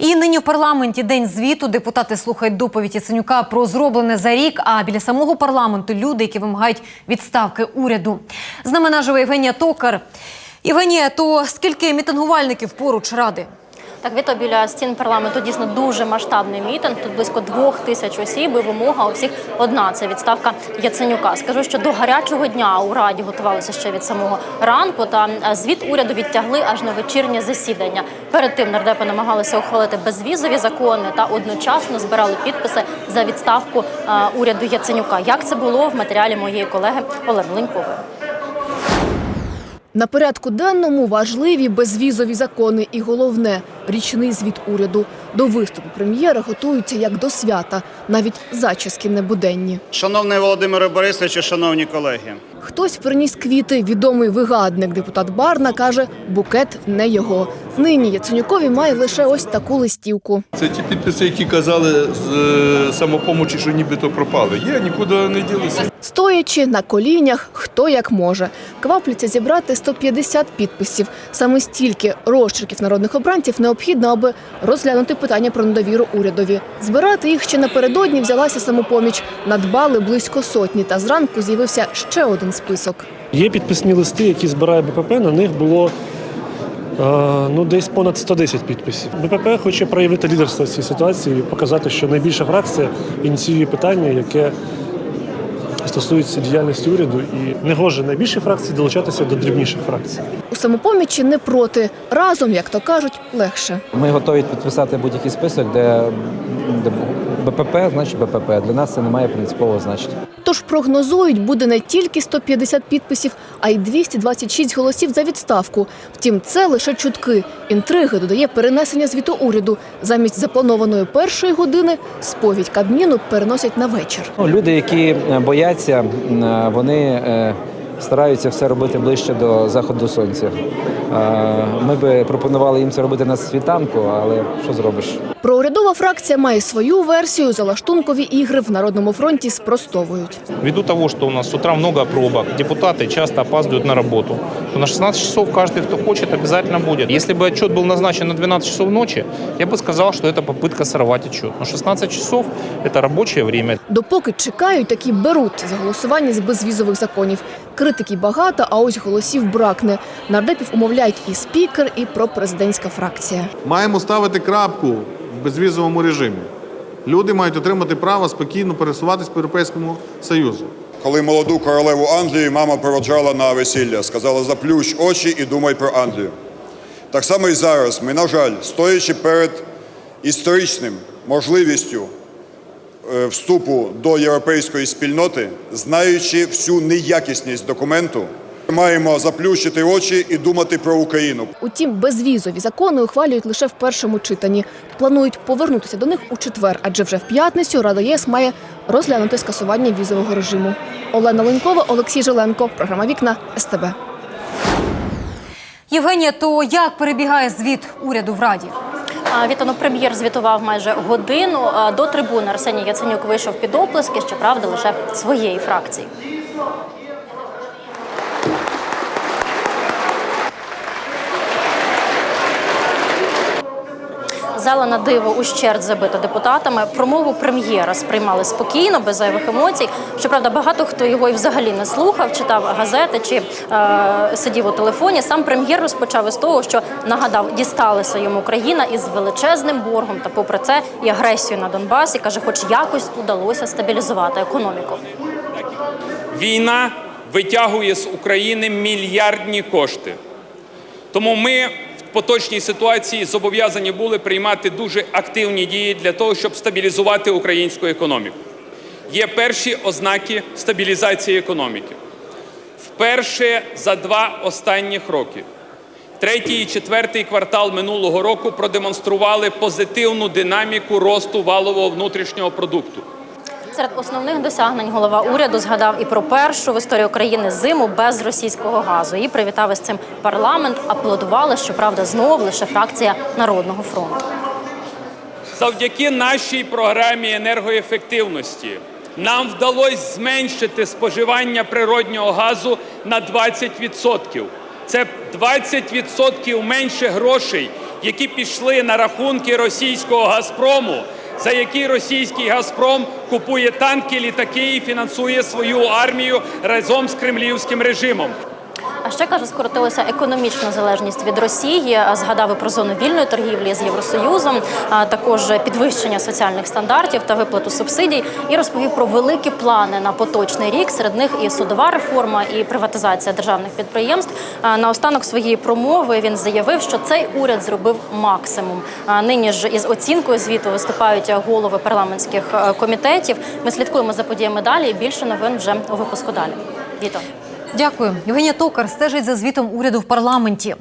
І нині в парламенті день звіту. Депутати слухають доповідь Яценюка про зроблене за рік. А біля самого парламенту люди, які вимагають відставки уряду. З нами наживо Євгенія Токар. Євгенія, то скільки мітингувальників поруч ради? Так, Віто, біля стін парламенту дійсно дуже масштабний мітинг. Тут близько двох тисяч осіб. І вимога у всіх одна це відставка Яценюка. Скажу, що до гарячого дня у раді готувалися ще від самого ранку. Та е, звіт уряду відтягли аж на вечірнє засідання. Перед тим нардепи намагалися ухвалити безвізові закони та одночасно збирали підписи за відставку е, уряду Яценюка. Як це було в матеріалі моєї колеги Олени Ленькової? На порядку денному важливі безвізові закони і головне річний звіт уряду. До виступу прем'єра готуються як до свята, навіть зачіски небуденні. Шановний Володимире Борисовичу, шановні колеги, Хтось приніс квіти. Відомий вигадник депутат Барна каже, букет не його. Нині Яценюкові має лише ось таку листівку. Це ті підписи, які казали з е, самопомочі, що нібито пропали. Є, нікуди не ділися. Стоячи на колінях, хто як може. Квапляться зібрати 150 підписів. Саме стільки розчерків народних обранців необхідно, аби розглянути питання про недовіру урядові. Збирати їх ще напередодні взялася самопоміч. Надбали близько сотні, та зранку з'явився ще один список. Є підписні листи, які збирає БПП. На них було е, ну, десь понад 110 підписів. БПП хоче проявити лідерство в цій ситуації і показати, що найбільша фракція ініціює питання, яке стосується діяльності уряду, і не гоже найбільшій фракції долучатися до дрібніших фракцій. У самопомічі не проти. Разом, як то кажуть, легше. Ми готові підписати будь-який список, де, де БПП, значить БПП. Для нас це не має принципового значення. Тож прогнозують, буде не тільки 150 підписів, а й 226 голосів за відставку. Втім, це лише чутки. Інтриги додає перенесення звіту уряду. Замість запланованої першої години сповідь Кабміну переносять на вечір. Ну, люди, які е, бояться, вони е, стараються все робити ближче до заходу сонця. Е, Ми би пропонували їм це робити на світанку, але що зробиш? Проурядова фракція має свою версію. Залаштункові ігри в Народному фронті спростовують. Ввиду того, что у нас с утра много пробок, депутаты часто опаздывают на работу, то на 16 часов каждый, кто хочет, обязательно будет. Если бы отчет был назначен на 12 часов ночи, я бы сказал, что это попытка сорвать отчет. Но 16 часов – это рабочее время. Допоки чекають, такі беруть за голосування з безвізових законів. Критики багато, а ось голосів бракне. Нардепів умовляють і спікер, і пропрезидентська фракція. Маємо ставити крапку безвізовому режимі. Люди мають отримати право спокійно пересуватись по Європейському Союзу. Коли молоду королеву Англії мама проводжала на весілля, сказала заплющ очі і думай про Англію. Так само і зараз ми, на жаль, стоячи перед історичним можливістю е, вступу до європейської спільноти, знаючи всю неякісність документу, маємо заплющити очі і думати про Україну. Утім, безвізові закони ухвалюють лише в першому читанні. Планують повернутися до них у четвер, адже вже в п'ятницю Рада ЄС має розглянути скасування візового режиму. Олена Ленкова, Олексій Жиленко. Програма Вікна СТБ. Євгенія, то як перебігає звіт уряду в раді? Вітано прем'єр звітував майже годину. До трибуни Арсеній Яценюк вийшов під оплески, щоправда, лише своєї фракції. Зала на диво ущерть забита депутатами. Промову прем'єра сприймали спокійно, без зайвих емоцій. Щоправда, багато хто його і взагалі не слухав, читав газети чи е, сидів у телефоні. Сам прем'єр розпочав із того, що нагадав, дісталася йому країна із величезним боргом, та попри це і агресію на Донбасі каже, хоч якось удалося стабілізувати економіку. Війна витягує з України мільярдні кошти. Тому ми поточній ситуації зобов'язані були приймати дуже активні дії для того, щоб стабілізувати українську економіку. Є перші ознаки стабілізації економіки. Вперше за два останніх роки. Третій і четвертий квартал минулого року продемонстрували позитивну динаміку росту валового внутрішнього продукту. Серед основних досягнень голова уряду згадав і про першу в історії України зиму без російського газу. І привітав із цим парламент. Аплодували, щоправда, знов лише фракція Народного фронту. Завдяки нашій програмі енергоефективності нам вдалося зменшити споживання природнього газу на 20%. Це 20% менше грошей які пішли на рахунки російського Газпрому, за які російський Газпром купує танки, літаки і фінансує свою армію разом з кремлівським режимом. А ще каже, скоротилася економічна залежність від Росії. Згадав і про зону вільної торгівлі з Євросоюзом, а також підвищення соціальних стандартів та виплату субсидій. І розповів про великі плани на поточний рік. Серед них і судова реформа, і приватизація державних підприємств. А Наостанок своєї промови він заявив, що цей уряд зробив максимум. Нині ж із оцінкою звіту виступають голови парламентських е, комітетів. Ми слідкуємо за подіями далі. Більше новин вже у випуску далі. Віто. Дякую. Євгенія Токар стежить за звітом уряду в парламенті.